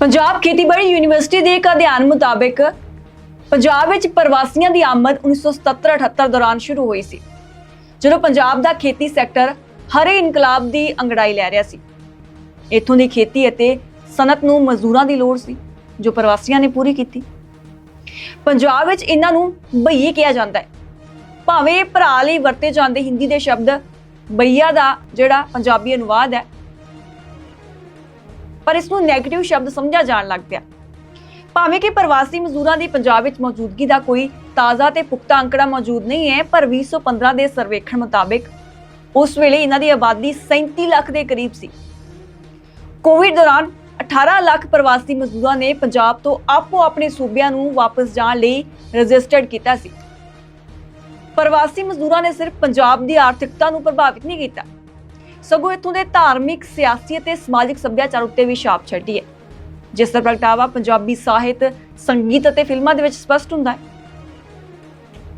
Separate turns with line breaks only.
ਪੰਜਾਬ ਖੇਤੀਬਾੜੀ ਯੂਨੀਵਰਸਿਟੀ ਦੇ ਇੱਕ ਅਧਿਐਨ ਮੁਤਾਬਕ ਪੰਜਾਬ ਵਿੱਚ ਪ੍ਰਵਾਸੀਆਂ ਦੀ ਆਮਦ 1977-78 ਦੌਰਾਨ ਸ਼ੁਰੂ ਹੋਈ ਸੀ, ਜਦੋਂ ਪੰਜਾਬ ਦਾ ਖੇਤੀ ਸੈਕਟਰ ਹਰੇ ਇਨਕਲਾਬ ਦੀ ਅੰਗੜਾਈ ਲੈ ਰਿਹਾ ਸੀ। ਇੱਥੋਂ ਦੀ ਖੇਤੀ ਅਤੇ ਸਨਅਤ ਨੂੰ ਮਜ਼ਦੂਰਾਂ ਦੀ ਲੋੜ ਸੀ, ਜੋ ਪ੍ਰਵਾਸੀਆਂ ਨੇ ਪੂਰੀ ਕੀਤੀ। ਪੰਜਾਬ ਵਿੱਚ ਇਹਨਾਂ ਨੂੰ ਬਈਏ ਕਿਹਾ ਜਾਂਦਾ ਹੈ। ਭਾਵੇਂ ਭਰਾ ਲਈ ਵਰਤੇ ਜਾਂਦੇ ਹਿੰਦੀ ਦੇ ਸ਼ਬਦ ਬਈਆ ਦਾ ਜਿਹੜਾ ਪੰਜਾਬੀ ਅਨੁਵਾਦ ਹੈ ਪਰ ਇਸ ਨੂੰ 네ਗੇਟਿਵ ਸ਼ਬਦ ਸਮਝਿਆ ਜਾਣ ਲੱਗ ਪਿਆ। ਭਾਵੇਂ ਕਿ ਪ੍ਰਵਾਸੀ ਮਜ਼ਦੂਰਾਂ ਦੀ ਪੰਜਾਬ ਵਿੱਚ ਮੌਜੂਦਗੀ ਦਾ ਕੋਈ ਤਾਜ਼ਾ ਤੇ ਪੁਖਤਾ ਅੰਕੜਾ ਮੌਜੂਦ ਨਹੀਂ ਹੈ, ਪਰ 2015 ਦੇ ਸਰਵੇਖਣ ਮੁਤਾਬਕ ਉਸ ਵੇਲੇ ਇਹਨਾਂ ਦੀ ਆਬਾਦੀ 37 ਲੱਖ ਦੇ ਕਰੀਬ ਸੀ। ਕੋਵਿਡ ਦੌਰਾਨ 18 ਲੱਖ ਪ੍ਰਵਾਸੀ ਮਜ਼ਦੂਰਾਂ ਨੇ ਪੰਜਾਬ ਤੋਂ ਆਪੋ ਆਪਣੇ ਸੂਬਿਆਂ ਨੂੰ ਵਾਪਸ ਜਾਣ ਲਈ ਰਜਿਸਟਰਡ ਕੀਤਾ ਸੀ। ਪ੍ਰਵਾਸੀ ਮਜ਼ਦੂਰਾਂ ਨੇ ਸਿਰਫ ਪੰਜਾਬ ਦੀ ਆਰਥਿਕਤਾ ਨੂੰ ਪ੍ਰਭਾਵਿਤ ਨਹੀਂ ਕੀਤਾ। ਸਗੋਂ ਇਥੋਂ ਦੇ ਧਾਰਮਿਕ, ਸਿਆਸੀ ਅਤੇ ਸਮਾਜਿਕ ਸੱਭਿਆਚਾਰ ਉੱਤੇ ਵੀ ਛਾਪ ਛੱਡੀ ਹੈ। ਜਿਸ ਦਾ ਪ੍ਰਗਟਾਵਾ ਪੰਜਾਬੀ ਸਾਹਿਤ, ਸੰਗੀਤ ਅਤੇ ਫਿਲਮਾਂ ਦੇ ਵਿੱਚ ਸਪਸ਼ਟ ਹੁੰਦਾ ਹੈ।